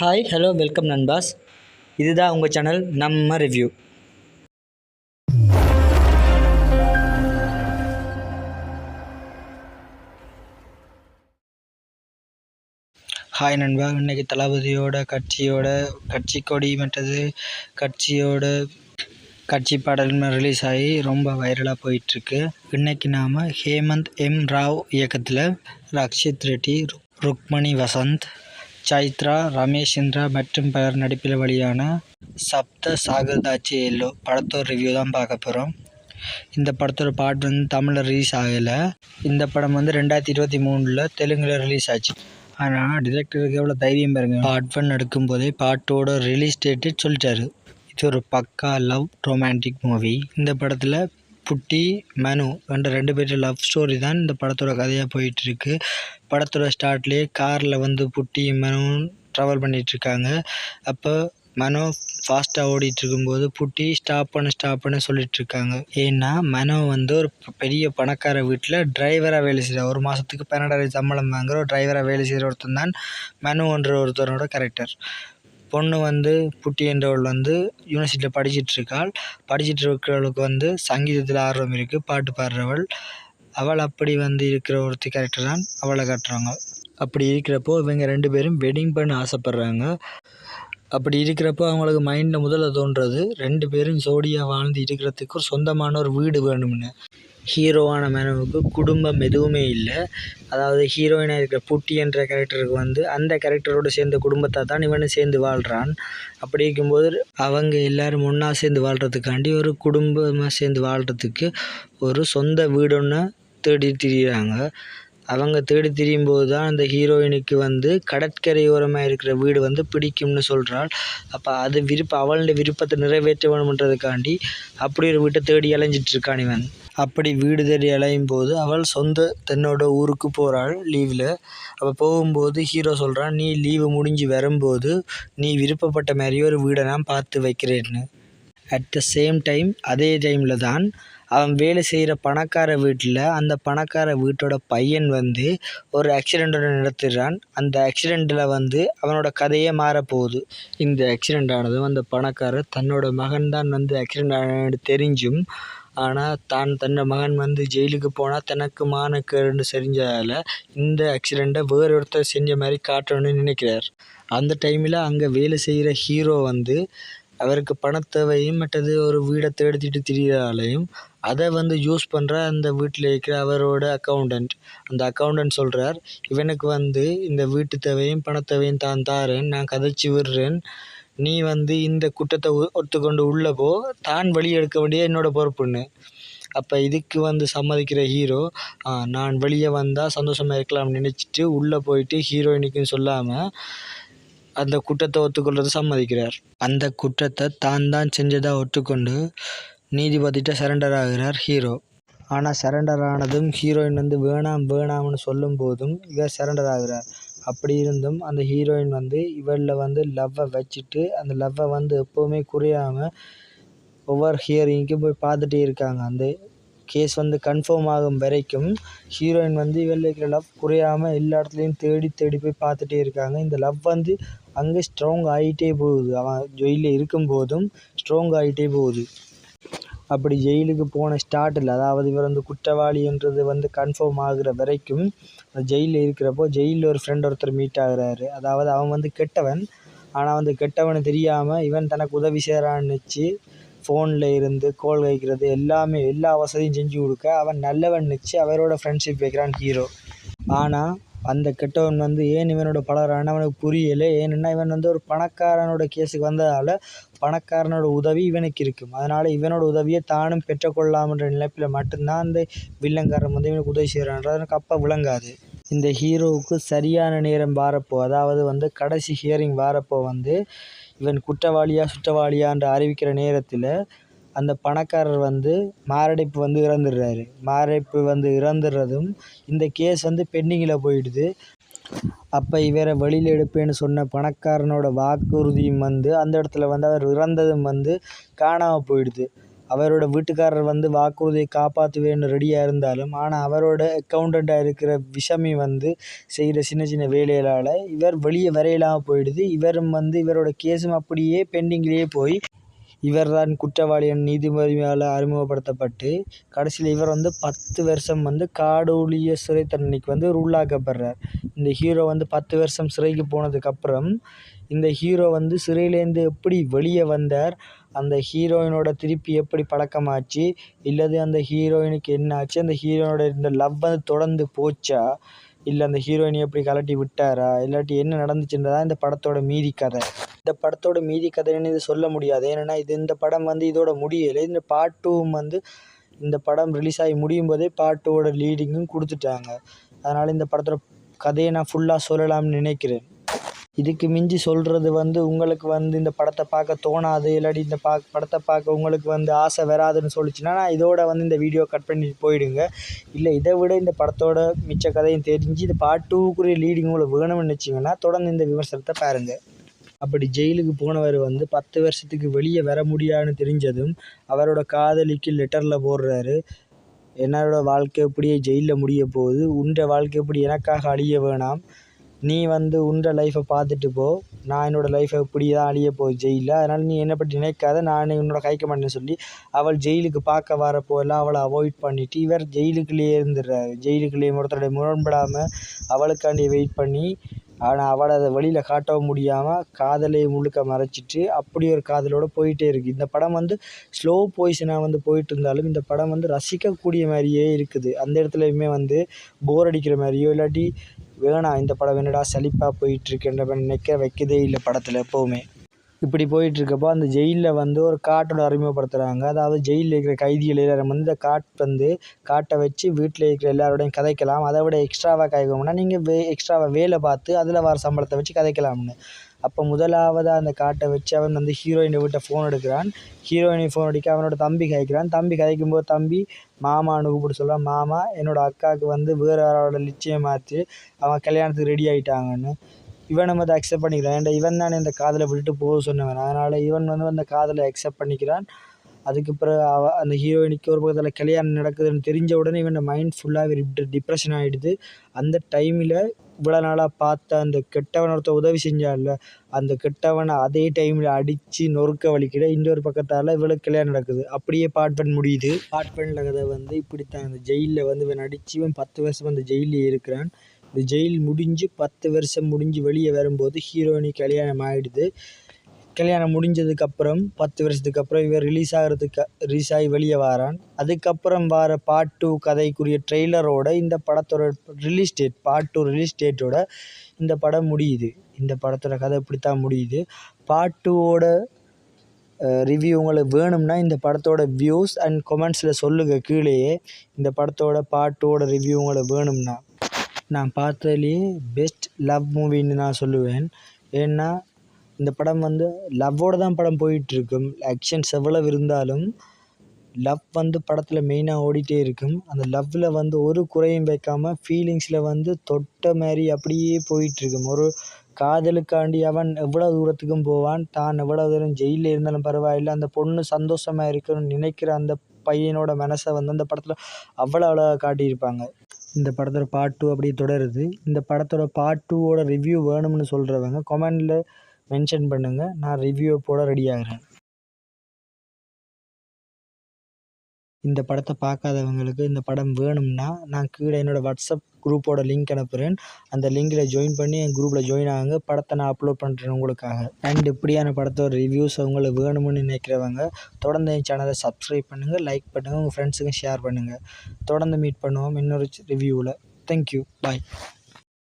Hi hello welcome நண்பாஸ். இதுதான் உங்கள் channel நம்ம ரிவ்யூ ஹாய் நண்பா. இன்றைக்கி தளபதியோட கட்சியோட கட்சி கொடி மற்றது கட்சியோட கட்சி பாடல் ரிலீஸ் ஆகி ரொம்ப வைரலாக போயிட்டுருக்கு. இன்றைக்கி நாம் ஹேமந்த் எம் ராவ் இயக்கத்தில் ரக்ஷித் ரெட்டி ருக்- ருக்மணி வசந்த் சைத்ரா ரமேஷ் இந்திரா மற்றும் பலர் நடிப்பில் வழியான சப்த சாகர்தாச்சி எல்லோ படத்தோட ரிவ்யூ தான் பார்க்க போகிறோம் இந்த படத்தோட பாட்டு வந்து தமிழில் ரிலீஸ் ஆகலை. இந்த படம் வந்து ரெண்டாயிரத்தி இருபத்தி மூணில் தெலுங்கில் ரிலீஸ் ஆச்சு. ஆனால் டிரெக்டருக்கு எவ்வளோ தைரியம் பாருங்க. பார்ட் ஒன் எடுக்கும்போதே பாட்டோட ரிலீஸ் டேட்டு சொல்லிட்டாரு. இது ஒரு பக்கா லவ் ரொமான்டிக் மூவி இந்த படத்தில் புட்டி மனு என்ற ரெண்டு பேர்ட்ட லவ் ஸ்டோரி தான் இந்த படத்தோட கதையாக போயிட்டுருக்கு. படத்தோட ஸ்டார்ட்லேயே காரில் வந்து புட்டி மனுவும் ட்ராவல் பண்ணிகிட்ருக்காங்க அப்போ மனோ ஃபாஸ்ட்டாக ஓடிட்டு இருக்கும்போது புட்டி ஸ்டாப் பண்ண ஸ்டாப் பண்ண சொல்லிட்டு இருக்காங்க ஏன்னா மனோ வந்து ஒரு பெரிய பணக்கார வீட்டில் டிரைவராக வேலை செய்கிற ஒரு மாதத்துக்கு பன்னெண்டாயிரம் சம்பளம் வாங்குற ஒரு டிரைவராக வேலை செய்கிற ஒருத்தன் தான் மனு என்ற ஒருத்தரோட கேரக்டர் பொண்ணு வந்து புட்டி என்றவள் வந்து யூனிவர்சிட்டியில் படிச்சிட்டு இருக்காள் இருக்கிறவளுக்கு வந்து சங்கீதத்தில் ஆர்வம் இருக்குது பாட்டு பாடுறவள். அவள் அப்படி வந்து இருக்கிற ஒருத்தி கேரக்டர் தான் அவளை காட்டுறாங்க. அப்படி இருக்கிறப்போ இவங்க ரெண்டு பேரும் வெட்டிங் பண்ண ஆசைப்பட்றாங்க. அப்படி இருக்கிறப்போ அவங்களுக்கு மைண்டில் முதல்ல தோன்றது ரெண்டு பேரும் ஜோடியாக வாழ்ந்து இருக்கிறதுக்கு ஒரு சொந்தமான ஒரு வீடு வேணும்னு. ஹீரோவான மேனவுக்கு குடும்பம் எதுவுமே இல்லை. அதாவது ஹீரோயினாக இருக்கிற புட்டி என்ற கேரக்டருக்கு வந்து அந்த கேரக்டரோடு சேர்ந்த குடும்பத்தை தான் இவனும் சேர்ந்து வாழ்கிறான் அப்படி இருக்கும்போது அவங்க எல்லாரும் ஒன்றா சேர்ந்து வாழ்கிறதுக்காண்டி ஒரு குடும்பமாக சேர்ந்து வாழ்கிறதுக்கு ஒரு சொந்த வீடு ஒன்று தேடி திரியிறாங்க. அவங்க தேடி திரியும் போது தான் அந்த ஹீரோயினுக்கு வந்து கடற்கரையோரமாக இருக்கிற வீடு வந்து பிடிக்கும்னு சொல்கிறாள் அப்போ அது விருப்பம் அவளுடைய விருப்பத்தை நிறைவேற்ற வேணுமன்றதுக்காண்டி அப்படி ஒரு வீட்டை தேடி அலைஞ்சிட்டு இருக்கான் இவன். அப்படி வீடு தேடி அலையும் போது அவள் சொந்த தன்னோட ஊருக்கு போகிறாள் லீவில் அப்போ போகும்போது ஹீரோ சொல்கிறான் நீ லீவு முடிஞ்சு வரும்போது நீ விருப்பப்பட்ட மாதிரி ஒரு வீடை நான் பார்த்து வைக்கிறேன்னு. அட் த சேம் டைம் அதே டைமில் தான் அவன் வேலை செய்கிற பணக்கார வீட்டில் அந்த பணக்கார வீட்டோட பையன் வந்து ஒரு ஆக்சிடெண்ட்டோட நடத்துகிறான் அந்த ஆக்சிடெண்ட்டில் வந்து அவனோட கதையே மாறப்போகுது. இந்த ஆக்சிடெண்ட் ஆனதும் அந்த பணக்காரர் தன்னோட மகன் தான் வந்து ஆக்சிடெண்ட் ஆனது தெரிஞ்சும் ஆனால் தான் தன்னோட மகன் வந்து ஜெயிலுக்கு போனால் தனக்கு மானக்கேடுன்னு செஞ்சதால் இந்த ஆக்சிடெண்ட்டை வேறு ஒருத்தர் செஞ்ச மாதிரி காட்டணும்னு நினைக்கிறார். அந்த டைமில் அங்கே வேலை செய்கிற ஹீரோ வந்து அவருக்கு பணத்தேவையும் மற்றது ஒரு வீடை தேடிட்டு திரியிறாலையும் அதை வந்து யூஸ் பண்ணுற அந்த வீட்டில் இருக்கிற அவரோட அக்கௌண்டன்ட் அந்த அக்கௌண்டன்ட் சொல்கிறார் இவனுக்கு வந்து இந்த வீட்டு தேவையும் பணத்தேவையும் தான் தாரேன் நான் கதைச்சி விடுறேன். நீ வந்து இந்த குற்றத்தை ஒ- ஒத்துக்கொண்டு உள்ளே போ. தான் வழி எடுக்க வேண்டிய என்னோட பொறுப்புன்னு. அப்போ இதுக்கு வந்து சம்மதிக்கிற ஹீரோ நான் வெளியே வந்தால் சந்தோஷமாக இருக்கலாம்னு நினச்சிட்டு உள்ளே போயிட்டு ஹீரோயினுக்கும் சொல்லாமல் அந்த குற்றத்தை ஒத்துக்கொள்வது சம்மதிக்கிறார். அந்த குற்றத்தை தான் தான் செஞ்சதாக ஒத்துக்கொண்டு நீதிபதிகிட்ட சரண்டர் ஆகிறார் ஹீரோ ஆனால் சரண்டர் ஆனதும் ஹீரோயின் வந்து வேணாம் வேணாம்னு சொல்லும் போதும் இவர் சரண்டர் ஆகிறார். அப்படி இருந்தும் அந்த ஹீரோயின் வந்து இவளில் வந்து லவ்வை வச்சுட்டு அந்த லவ்வை வந்து எப்போவுமே குறையாமல் ஒவ்வொரு ஹியரிங்க்கும் போய் பார்த்துட்டே இருக்காங்க. அந்த கேஸ் வந்து கன்ஃபார்ம் ஆகும் வரைக்கும் ஹீரோயின் வந்து இவள் இருக்கிற லவ் குறையாமல் எல்லா இடத்துலையும் தேடி தேடி போய் பார்த்துட்டே இருக்காங்க. இந்த லவ் வந்து அங்கே ஸ்ட்ராங் ஆகிட்டே போகுது. அவன் ஜெயிலில் இருக்கும்போதும் ஸ்ட்ராங் ஆகிட்டே போகுது. அப்படி ஜெயிலுக்கு போன ஸ்டார்ட்டில் அதாவது இவர் வந்து குற்றவாளின்றது வந்து கன்ஃபார்ம் ஆகுற வரைக்கும் ஜெயிலில் இருக்கிறப்போ ஜெயிலில் ஒரு ஃப்ரெண்ட் ஒருத்தர் மீட் ஆகுறாரு. அதாவது அவன் வந்து கெட்டவன். ஆனால் வந்து கெட்டவனு தெரியாமல் இவன் தனக்கு உதவி செய்கிறான்னு வச்சு ஃபோனில் இருந்து கோல் வைக்கிறது எல்லாமே எல்லா வசதியும் செஞ்சு கொடுக்க அவன் நல்லவன் வச்சு அவரோட ஃப்ரெண்ட்ஷிப் வைக்கிறான் ஹீரோ ஆனால் அந்த கெட்டவன் வந்து ஏன் இவனோட பழகுறான்னு அவனுக்கு புரியலை? ஏன்னா இவன் வந்து ஒரு பணக்காரனோட கேஸுக்கு வந்ததால் பணக்காரனோட உதவி இவனுக்கு இருக்கும். அதனால் இவனோட உதவியை தானும் பெற்றுக்கொள்ளலாம்ன்ற நினைப்பில் மட்டும்தான் அந்த வில்லங்காரன் வந்து இவனுக்கு உதவி செய்கிறான்றது எனக்கு அப்போ விளங்காது. இந்த ஹீரோவுக்கு சரியான நேரம் வாரப்போ அதாவது வந்து கடைசி ஹியரிங் வாரப்போ வந்து இவன் குற்றவாளியா சுற்றவாளியான்ற அறிவிக்கிற நேரத்தில் அந்த பணக்காரர் வந்து மாரடைப்பு வந்து இறந்துடுறாரு. மாரடைப்பு வந்து இறந்துடுறதும் இந்த கேஸ் வந்து பெண்டிங்கில் போயிடுது. அப்போ இவரை வெளியில் எடுப்பேன்னு சொன்ன பணக்காரனோட வாக்குறுதியும் வந்து அந்த இடத்துல வந்து அவர் இறந்ததும் வந்து காணாமல் போயிடுது. அவரோட வீட்டுக்காரர் வந்து வாக்குறுதியை காப்பாற்றுவேன்னு ரெடியாக இருந்தாலும் ஆனால் அவரோட அக்கௌண்டண்ட்டாக இருக்கிற விஷமி வந்து செய்கிற சின்ன சின்ன வேலைகளால் இவர் வெளியே வரையிலாமல் போயிடுது. இவரும் வந்து இவரோட கேஸும் அப்படியே பெண்டிங்லேயே போய் இவர்தான் தான் குற்றவாளி நீதிபதியால் அறிமுகப்படுத்தப்பட்டு கடைசியில் இவர் வந்து பத்து வருஷம் வந்து காடூழிய சிறை தண்டனைக்கு வந்து உள்ளாக்கப்படுறார். இந்த ஹீரோ வந்து பத்து வருஷம் சிறைக்கு போனதுக்கப்புறம் இந்த ஹீரோ வந்து சிறையிலேருந்து எப்படி வெளியே வந்தார் அந்த ஹீரோயினோட திருப்பி எப்படி பழக்கமாச்சு இல்லது அந்த ஹீரோயினுக்கு என்ன ஆச்சு அந்த ஹீரோயினோட இந்த லவ் வந்து தொடர்ந்து போச்சா இல்லை அந்த ஹீரோயினை எப்படி கழட்டி விட்டாரா இல்லாட்டி என்ன நடந்துச்சுன்றதா இந்த படத்தோட மீதி கதை. இந்த படத்தோட மீதி கதைன்னு இது சொல்ல முடியாது. ஏன்னா இது இந்த படம் வந்து இதோட முடியலை. இந்த பார்ட் டூவும் வந்து இந்த படம் ரிலீஸ் ஆகி முடியும் போதே பார்ட் டூவோட லீடிங்கும் கொடுத்துட்டாங்க. அதனால் இந்த படத்தோட கதையை நான் ஃபுல்லாக சொல்லலாம்னு நினைக்கிறேன். இதுக்கு மிஞ்சி சொல்கிறது வந்து உங்களுக்கு வந்து இந்த படத்தை பார்க்க தோணாது. இல்லாட்டி இந்த பா படத்தை பார்க்க உங்களுக்கு வந்து ஆசை வராதுன்னு சொல்லிச்சுன்னா நான் இதோட வந்து இந்த வீடியோ கட் பண்ணிட்டு போயிடுங்க. இல்லை இதை விட இந்த படத்தோட மிச்ச கதையும் தெரிஞ்சு இந்த பார்ட் டூக்குரிய லீடிங் உங்களுக்கு வேணும்னு நினச்சிங்கன்னா தொடர்ந்து இந்த விமர்சனத்தை பாருங்கள் அப்படி ஜெயிலுக்கு போனவர் வந்து பத்து வருஷத்துக்கு வெளியே வர முடியாதுன்னு தெரிஞ்சதும் அவரோட காதலிக்கு லெட்டரில் போடுறாரு. என்னோட வாழ்க்கை இப்படியே ஜெயிலில் முடிய போகுது. உன்ற வாழ்க்கை இப்படி எனக்காக அழிய வேணாம். நீ வந்து உன்ற லைஃப்பை பார்த்துட்டு போ. நான் என்னோடய லைஃப்பை இப்படி தான் அழிய போகுது ஜெயிலில். அதனால் நீ என்னை பற்றி நினைக்காத. நான் உன்னோட கைக்க மாட்டேன்னு சொல்லி அவள் ஜெயிலுக்கு பார்க்க வரப்போ எல்லாம் அவளை அவாய்ட் பண்ணிவிட்டு இவர் ஜெயிலுக்குள்ளேயே இருந்துடுறாரு. ஜெயிலுக்குள்ளேயே ஒருத்தருடைய முரண்படாமல் அவளுக்காண்டி வெயிட் பண்ணி ஆனால் அவளை அதை வெளியில் காட்டவும் முடியாமல் காதலை முழுக்க மறைச்சிட்டு அப்படி ஒரு காதலோடு போயிட்டே இருக்குது இந்த படம் வந்து ஸ்லோ பொசிஷனாக வந்து போயிட்டு இருந்தாலும் இந்த படம் வந்து ரசிக்கக்கூடிய மாதிரியே இருக்குது. அந்த இடத்துலையுமே வந்து போர் அடிக்கிற மாதிரியோ இல்லாட்டி வேணாம் இந்த படம் என்னடா சலிப்பாக போயிட்டுருக்குன்ற மாதிரி நினைக்க வைக்கதே இல்லை படத்தில் எப்போவுமே. இப்படி போயிட்டுருக்கப்போ அந்த ஜெயிலில் வந்து ஒரு காட்டோட அறிமுகப்படுத்துகிறாங்க அதாவது ஜெயிலில் இருக்கிற கைதிகள் எல்லாரும் வந்து இந்த காட் வந்து காட்டை வச்சு வீட்டில் இருக்கிற எல்லாரோடையும் கதைக்கலாம். அதை விட எக்ஸ்ட்ராவாக கதைக்கணும்னா நீங்கள் வே எக்ஸ்ட்ராவாக வேலை பார்த்து அதில் வர சம்பளத்தை வச்சு கதைக்கலாம்னு. அப்போ முதலாவதாக அந்த காட்டை வச்சு அவன் வந்து ஹீரோயினை விட்ட ஃபோன் எடுக்கிறான். ஹீரோயினை ஃபோன் அடிக்க அவனோட தம்பி கதைக்கிறான். தம்பி கதைக்கும்போது தம்பி மாமான்னு கூப்பிட்டு சொல்கிறான் மாமா என்னோடய அக்காவுக்கு வந்து வேறு யாரோட நிச்சயமாச்சு அவன் கல்யாணத்துக்கு ரெடி ஆகிட்டாங்கன்னு இவனை நம்ம அக்செப்ட் பண்ணிக்கிறான். ஏன்டா இவன் தானே இந்த காதலை விட்டுட்டு போக சொன்னவன். அதனால் இவன் வந்து அந்த காதலை அக்செப்ட் பண்ணிக்கிறான். அதுக்கு பிறகு அவ அந்த ஹீரோயினுக்கு ஒரு பக்கத்தில் கல்யாணம் நடக்குதுன்னு தெரிஞ்ச உடனே இவன் மைண்ட் ஃபுல்லாகவே டிப்ரெஷன் ஆகிடுது அந்த டைமில் இவ்வளோ நாளாக பார்த்த அந்த கெட்டவன் ஒருத்தன் உதவி செஞ்சால அந்த கெட்டவனை அதே டைமில் அடித்து நொறுக்க வலிக்கிட இன்னொரு பக்கத்தால் இவளுக்கு கல்யாணம் நடக்குது. அப்படியே பார்ட் பண்ண முடியுது. பார்ட் பண்ண கதை வந்து இப்படித்தான். அந்த ஜெயிலில் வந்து இவன் அடித்து இவன் பத்து வருஷம் அந்த ஜெயிலில் இருக்கிறான். இந்த ஜெயில் முடிஞ்சு பத்து வருஷம் முடிஞ்சு வெளியே வரும்போது ஹீரோயினி கல்யாணம் ஆகிடுது கல்யாணம் முடிஞ்சதுக்கப்புறம் பத்து வருஷத்துக்கு அப்புறம் இவர் ரிலீஸ் ஆகிறதுக்கு ரிலீஸ் ஆகி வெளியே வாரான். அதுக்கப்புறம் வார பார்ட் டூ கதைக்குரிய ட்ரெய்லரோட இந்த படத்தோட release date part two release டேட்டோட இந்த படம் முடியுது. இந்த படத்தோட கதை இப்படித்தான் முடியுது. பார்ட் டூவோட ரிவ்யூ உங்களுக்கு வேணும்னா இந்த படத்தோட வியூஸ் அண்ட் கொமெண்ட்ஸில் சொல்லுங்கள் கீழேயே. இந்த படத்தோட பார்ட் டூவோட ரிவ்யூ உங்களுக்கு வேணும்னா. நான் பார்த்ததுலேயே பெஸ்ட் லவ் மூவின்னு நான் சொல்லுவேன். ஏன்னா இந்த படம் வந்து லவ்வோடு தான் படம் போயிட்டுருக்கும். ஆக்ஷன்ஸ் எவ்வளவு இருந்தாலும் லவ் வந்து படத்தில் மெயினாக ஓடிட்டே இருக்கும். அந்த லவ்வில் வந்து ஒரு குறையும் வைக்காமல் ஃபீலிங்ஸில் வந்து தொட்ட மாதிரி அப்படியே போயிட்டுருக்கும். ஒரு காதலுக்காண்டி அவன் எவ்வளோ தூரத்துக்கும் போவான் தான் எவ்வளோ தூரம் ஜெயிலில் இருந்தாலும் பரவாயில்லை அந்த பொண்ணு சந்தோஷமாக இருக்கணும்னு நினைக்கிற அந்த பையனோட மனசை வந்து அந்த படத்தில் அவ்வளோ அழகாக காட்டியிருப்பாங்க. இந்த படத்தோட பார்ட் டூ அப்படியே தொடருது. இந்த படத்தோட பார்ட் டூவோட ரிவ்யூ வேணும்னு சொல்கிறவங்க கமெண்டில் மென்ஷன் பண்ணுங்கள் நான் ரிவ்யூ போட ரெடி ஆகிறேன். இந்த படத்தை பார்க்காதவங்களுக்கு இந்த படம் வேணும்னா நான் கீழே என்னோடய வாட்ஸ்அப் குரூப்போட லிங்க் அனுப்புகிறேன் அந்த லிங்கில் ஜாயின் பண்ணி என் குரூப்பில் ஜாயின் ஆகுங்க. படத்தை நான் அப்லோட் பண்ணுறேன் உங்களுக்காக. அண்ட் இப்படியான படத்தோட ரிவ்யூஸ் அவங்களுக்கு வேணும்னு நினைக்கிறவங்க தொடர்ந்து என் சேனலை சப்ஸ்கிரைப் பண்ணுங்கள் லைக் பண்ணுங்கள் உங்கள் ஃப்ரெண்ட்ஸுக்கும் ஷேர் பண்ணுங்கள் தொடர்ந்து மீட் பண்ணுவோம் இன்னொரு ரிவ்யூவில் தேங்க்யூ பாய்